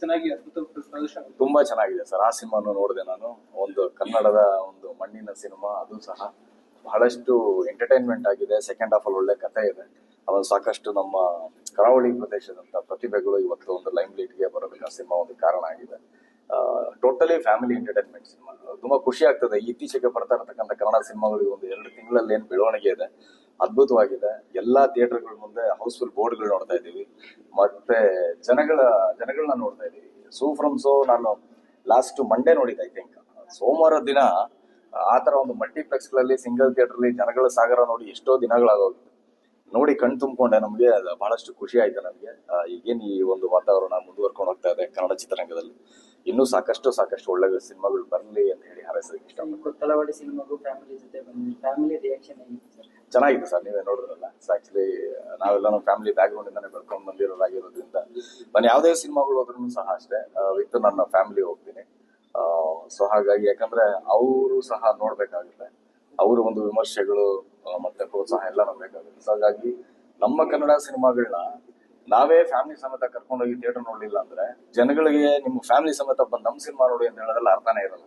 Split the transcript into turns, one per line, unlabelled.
ಚೆನ್ನಾಗಿ ಅದ್ಭುತ ಪ್ರದರ್ಶನ
ತುಂಬಾ ಚೆನ್ನಾಗಿದೆ ಸರ್. ಆ ಸಿನಿಮಾನು ನೋಡಿದೆ ನಾನು. ಒಂದು ಕನ್ನಡದ ಒಂದು ಮಣ್ಣಿನ ಸಿನಿಮಾ ಅದು ಸಹ ಬಹಳಷ್ಟು ಎಂಟರ್ಟೈನ್ಮೆಂಟ್ ಆಗಿದೆ. ಸೆಕೆಂಡ್ ಹಾಫ್ ಅಲ್ಲಿ ಒಳ್ಳೆ ಕಥೆ ಇದೆ. ಅದೊಂದು ಸಾಕಷ್ಟು ನಮ್ಮ ಕರಾವಳಿ ಪ್ರದೇಶದಂತ ಪ್ರತಿಭೆಗಳು ಇವತ್ತು ಒಂದು ಲೈಮ್ ಲೈಟ್ಗೆ ಬರೋದಕ್ಕೆ ಆ ಸಿನಿಮಾ ಒಂದು ಕಾರಣ ಆಗಿದೆ. Totally family entertainment cinema. ತುಂಬಾ ಖುಷಿ ಆಗ್ತದೆ. ಇತ್ತೀಚೆಗೆ ಬರ್ತಾ ಇರತಕ್ಕಂಥ ಕನ್ನಡ ಸಿನಿಮಾಗಳಿಗೆ ಒಂದು ಎರಡು ತಿಂಗಳಲ್ಲಿ ಏನ್ ಬೆಳವಣಿಗೆ ಇದೆ. ಅದ್ಭುತವಾಗಿದೆ. ಎಲ್ಲಾ ಥಿಯೇಟರ್ಗಳ ಮುಂದೆ ಹೌಸ್ಫುಲ್ ಬೋರ್ಡ್ಗಳು ನೋಡ್ತಾ ಇದ್ದೀವಿ. ಮತ್ತೆ ಜನಗಳ ಜನಗಳನ್ನ ನೋಡ್ತಾ ಇದ್ದೀವಿ. ಸೂ ಫ್ರಮ್ ಸೋ ನಾನು ಲಾಸ್ಟ್ ಮಂಡೇ ನೋಡಿದ್ದೆ, ಐ ಥಿಂಕ್. ಸೋಮವಾರ ದಿನ ಆ ತರ ಒಂದು ಮಲ್ಟಿಪ್ಲೆಕ್ಸ್ಗಳಲ್ಲಿ ಸಿಂಗಲ್ ಥಿಯೇಟರ್ ಅಲ್ಲಿ ಜನಗಳ ಸಾಗರ ನೋಡಿ ಎಷ್ಟೋ ದಿನಗಳಾಗೋಗಿತ್ತು ನೋಡಿ ಕಣ್ ತುಂಬಿಕೊಂಡೆ ನಮಗೆ ಬಹಳಷ್ಟು ಖುಷಿ ಆಯ್ತು ನಮಗೆ. ಈಗೇನ್ ಈ ಒಂದು ವಾತಾವರಣ ಮುಂದುವರ್ಕೊಂಡು ಹೋಗ್ತಾ ಇದೆ ಕನ್ನಡ ಚಿತ್ರರಂಗದಲ್ಲಿ. ಇನ್ನೂ ಸಾಕಷ್ಟು ಸಾಕಷ್ಟು ಒಳ್ಳೆ ಸಿನಿಮಾಗಳು ಬರಲಿ ಅಂತ ಹೇಳಿ ಹಾರೈಸೋದಕ್ಕೆ ಇಷ್ಟ
ಕೊತ್ತಲವಾಡಿ ಸಿನಿಮಾಗೂ ಫ್ಯಾಮಿಲಿ ಜೊತೆ ಫ್ಯಾಮಿಲಿ ರಿಯಾಕ್ಷನ್
ಚೆನ್ನಾಗಿದೆ ಸರ್ ನೀವೇ ನೋಡಿದ್ರಲ್ಲ. ಆಕ್ಚುಲಿ ನಾವೆಲ್ಲ ನಮ್ಮ ಫ್ಯಾಮಿಲಿ ಬ್ಯಾಕ್ಗ್ರೌಂಡ್ ಇಂದಾನೆ ಬೆಳ್ಕೊಂಡು ಬಂದಿರೋರಾಗಿರೋದ್ರಿಂದ ನಾನು ಯಾವುದೇ ಸಿನಿಮಾಗಳು ಹೋದ್ರೂ ಸಹ ಅಷ್ಟೇ ವಿತ್ ನನ್ನ ಫ್ಯಾಮಿಲಿ ಹೋಗ್ತೀನಿ. ಸೊ ಹಾಗಾಗಿ ಯಾಕಂದ್ರೆ ಅವರು ಸಹ ನೋಡ್ಬೇಕಾಗುತ್ತೆ. ಅವರು ಒಂದು ವಿಮರ್ಶೆಗಳು ಮತ್ತೆ ಪ್ರೋತ್ಸಾಹ ಎಲ್ಲ ನೋಡ್ಬೇಕಾಗುತ್ತೆ ಸೊ ಹಾಗಾಗಿ ನಮ್ಮ ಕನ್ನಡ ಸಿನಿಮಾಗಳನ್ನ ನಾವೇ ಫ್ಯಾಮಿಲಿ ಸಮೇತ ಕರ್ಕೊಂಡೋಗಿ ಥಿಯೇಟರ್ ನೋಡ್ಲಿಲ್ಲ ಅಂದ್ರೆ ಜನಗಳಿಗೆ ನಿಮ್ಮ ಫ್ಯಾಮಿಲಿ ಸಮೇತ ಬಂದು ನಮ್ಮ ಸಿನಿಮಾ ನೋಡಿ ಅಂತ ಹೇಳೋದ್ರಲ್ಲಿ ಅರ್ಥನೇ ಇರಲ್ಲ.